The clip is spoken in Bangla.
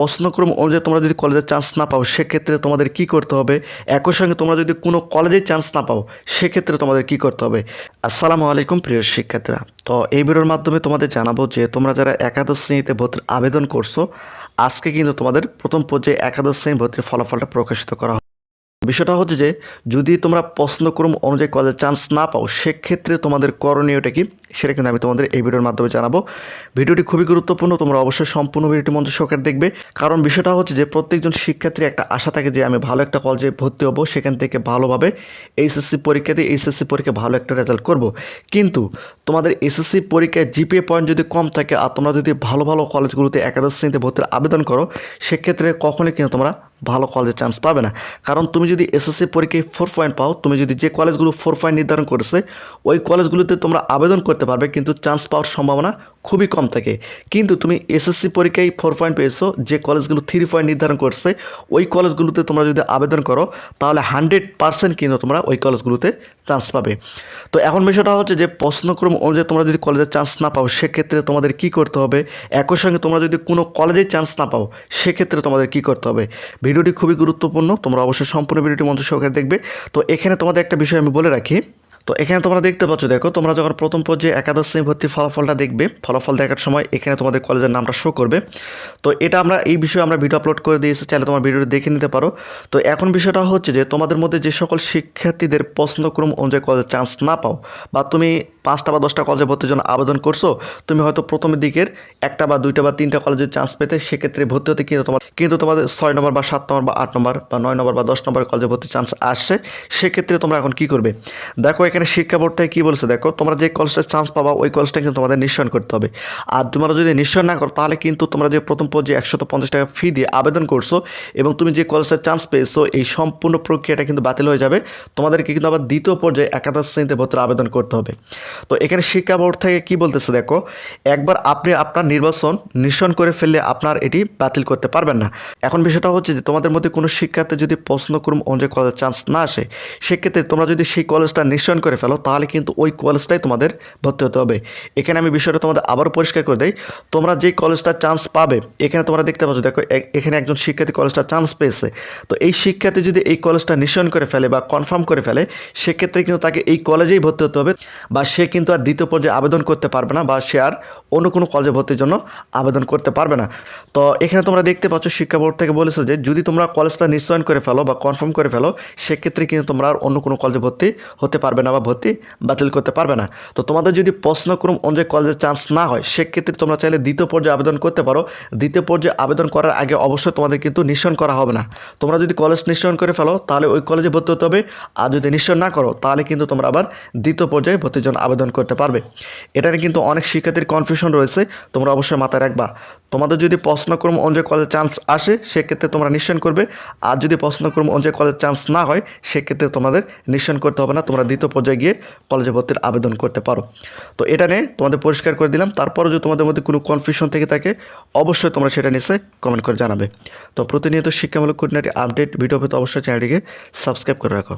প্রশ্নক্রম অনুযায়ী তোমরা যদি কলেজে চান্স না পাও, সেক্ষেত্রে তোমাদের কি করতে হবে? একই সঙ্গে তোমরা যদি কোনো কলেজে চান্স না পাও, সেক্ষেত্রে তোমাদের কি করতে হবে? আসসালামু আলাইকুম প্রিয় শিক্ষার্থীরা। তো এই ভিডিওর মাধ্যমে তোমাদের জানাব যে তোমরা যারা একাদশ শ্রেণীতে ভর্তির আবেদন করছ, আজকে কিন্তু তোমাদের প্রথম পর্যায়ে একাদশ শ্রেণি ভর্তির ফলাফলটা প্রকাশিত করা হবে। বিষয়টা হচ্ছে যে, যদি তোমরা প্রশ্নক্রম অনুযায়ী কলেজে চান্স না পাও, সেক্ষেত্রে তোমাদের করণীয়টা কি? সেটা কিন্তু আমি তোমাদের এই ভিডিওর মাধ্যমে জানাব। ভিডিওটি খুবই গুরুত্বপূর্ণ, তোমরা অবশ্যই সম্পূর্ণ ভিডিওটি মঞ্চ সহকারে দেখবে। কারণ বিষয়টা হচ্ছে যে প্রত্যেকজন শিক্ষার্থীর একটা আশা থাকে যে আমি ভালো একটা কলেজে ভর্তি হব, সেখান থেকে ভালোভাবে এইচএসসি পরীক্ষা দিয়ে এইচএসসি পরীক্ষা ভালো একটা রেজাল্ট করব। কিন্তু তোমাদের এসএসসি পরীক্ষায় জিপিএ পয়েন্ট যদি কম থাকে আর তোমরা যদি ভালো ভালো কলেজগুলোতে একাদশ শ্রেণীতে ভর্তির আবেদন করো, সেক্ষেত্রে কখনোই কিন্তু তোমরা ভালো কলেজে চান্স পাবে না। কারণ তুমি যদি এসএসসি পরীক্ষায় ফোর পয়েন্ট পাও, তুমি যদি যে কলেজগুলো ফোর পয়েন্ট নির্ধারণ করেছে, ওই কলেজগুলোতে তোমরা আবেদন করতে পারবে, কিন্তু চান্স পাওয়ার সম্ভাবনা খুবই কম থাকে। কিন্তু তুমি এসএসসি পরীক্ষায় ফোর পয়েন্ট পেয়েছ, যে কলেজগুলো থ্রি পয়েন্ট নির্ধারণ করছে, ওই কলেজগুলোতে তোমরা যদি আবেদন করো, তাহলে হান্ড্রেড পার্সেন্ট কিন্তু তোমরা ওই কলেজগুলোতে চান্স পাবে। তো এখন বিষয়টা হচ্ছে যে প্রশ্নক্রম অনুযায়ী তোমরা যদি কলেজে চান্স না পাও, সেক্ষেত্রে তোমাদের কি করতে হবে? একই সঙ্গে তোমরা যদি কোনো কলেজে চান্স না পাও, সেক্ষেত্রে তোমাদের কি করতে হবে? ভিডিওটি খুবই গুরুত্বপূর্ণ, তোমরা অবশ্যই সম্পূর্ণ ভিডিওটি মঞ্চ সহকারে দেখবে। তো এখানে তোমাদের একটা বিষয় আমি বলে রাখি। তো এখানে তোমরা দেখতে পাচ্ছ, দেখো, তোমরা যখন প্রথম পর্যায়ে একাদশ শ্রেণি ভর্তির ফলাফলটা দেখবে, ফলাফল দেখার সময় এখানে তোমাদের কলেজের নামটা শো করবে। তো এটা আমরা, এই বিষয়ে আমরা ভিডিও আপলোড করে দিয়েছি, চাইলে তোমার ভিডিওটি দেখে নিতে পারো। তো এখন বিষয়টা হচ্ছে যে, তোমাদের মধ্যে যে সকল শিক্ষার্থীদের প্রশ্নক্রম অনুযায়ী কলেজে চান্স না পাও, বা তুমি পাঁচটা বা দশটা কলেজে ভর্তির জন্য আবেদন করছ, তুমি হয়তো প্রথমের দিকের একটা বা দুইটা বা তিনটা কলেজে চান্স পেতে সেক্ষেত্রে ভর্তি হতে কিন্তু তোমার কিন্তু তোমাদের ছয় নম্বর বা সাত নম্বর বা আট নম্বর বা নয় নম্বর বা দশ নম্বর কলেজে ভর্তির চান্স আসছে সেক্ষেত্রে তোমরা এখন কি করবে? দেখো, এখানে শিক্ষা বোর্ড থেকে কী বলছে? দেখো, তোমরা যে কলেজটা চান্স পাবা, ওই কলেজটা কিন্তু তোমাদের নিশ্চয়ন করতে হবে। আর তোমরা যদি নিশ্চয় না করো, তাহলে কিন্তু তোমরা যে প্রথম পর্যায়ে একশত পঞ্চাশ টাকা ফি দিয়ে আবেদন করছ এবং তুমি যে কলেজটা চান্স পেয়েছ, এই সম্পূর্ণ প্রক্রিয়াটা কিন্তু বাতিল হয়ে যাবে। তোমাদেরকে কিন্তু আবার দ্বিতীয় পর্যায়ে একাদশ শ্রেণীতে ভর্তির আবেদন করতে হবে। তো এখানে শিক্ষা বোর্ড থেকে কি বলতেছে, দেখো, একবার আপনি আপনার নির্বাচন নিঃসরণ করে ফেললে আপনার এটি বাতিল করতে পারবেন না। এখন বিষয়টা হচ্ছে যে, তোমাদের মধ্যে কোনো শিক্ষার্থী যদি প্রশ্নক্রম অনুযায়ী কলেজের চান্স না আসে, সেক্ষেত্রে তোমরা যদি সেই কলেজটা নিঃসরণ করে ফেলো, তাহলে কিন্তু ওই কলেজটাই তোমাদের ভর্তি হতে হবে। এখানে আমি বিষয়টা তোমাদের আবারও পরিষ্কার করে দেই। তোমরা যেই কলেজটা চান্স পাবে, এখানে তোমরা দেখতে পাচ্ছ, দেখো এখানে একজন শিক্ষার্থী কলেজটা চান্স পেয়েছে। তো এই শিক্ষার্থী যদি এই কলেজটা নিঃসরণ করে ফেলে বা কনফার্ম করে ফেলে, সেক্ষেত্রে কিন্তু তাকে এই কলেজেই ভর্তি হতে হবে বা সে কিন্তু আর দ্বিতীয় পর্যায়ে আবেদন করতে পারবে না বা সে আর অন্য কোনো কলেজে ভর্তির জন্য আবেদন করতে পারবে না। তো এখানে তোমরা দেখতে পাচ্ছ, শিক্ষা বোর্ড থেকে বলেছে যে, যদি তোমরা কলেজটা নিশ্চয়ন করে ফেলো বা কনফার্ম করে ফেলো, সেক্ষেত্রে কিন্তু তোমরা আর অন্য কোনো কলেজে ভর্তি হতে পারবে না। বা ভর্তি বাতিল করতে পারবে না। তো তোমাদের যদি প্রশ্নক্রম অনুযায়ী কলেজের চান্স না হয়, সেক্ষেত্রে তোমরা চাইলে দ্বিতীয় পর্যায়ে আবেদন করতে পারো। দ্বিতীয় পর্যায়ে আবেদন করার আগে অবশ্যই তোমাদের কিন্তু নিশ্চয়ন করা হবে না। তোমরা যদি কলেজ নিশ্চয়ন করে ফেলো, তাহলে ওই কলেজে ভর্তি হতে হবে। আর যদি নিশ্চয় না করো, তাহলে কিন্তু তোমরা আবার দ্বিতীয় পর্যায়ে ভর্তির জন্য আবেদন করতে পারবে। এটা নিয়ে কিন্তু অনেক শিক্ষার্থীর কনফিউশন রয়েছে, তোমরা অবশ্যই মাথায় রাখবা। তোমাদের যদি প্রশ্নক্রম অনুযায়ী কলেজে চান্স আসে, সেক্ষেত্রে তোমরা নিশ্চয়ন করবে। আর যদি প্রশ্নক্রম অনুযায়ী কলেজে চান্স না হয়, সেক্ষেত্রে তোমাদের নিশ্চয়ন করতে হবে না, তোমরা দ্বিতীয় পর্যায়ে গিয়ে কলেজে ভর্তির আবেদন করতে পারো। তো এটা নিয়ে তোমাদের পরিষ্কার করে দিলাম। তারপরও যদি তোমাদের মধ্যে কোনো কনফিউশন থেকে থাকে, অবশ্যই তোমরা সেটা নিচে কমেন্ট করে জানাবে। তো প্রতিনিয়ত শিক্ষামূলক খুঁটিনাটি আপডেট ভিডিও পেতে অবশ্যই চ্যানেলটিকে সাবস্ক্রাইব করে রাখো।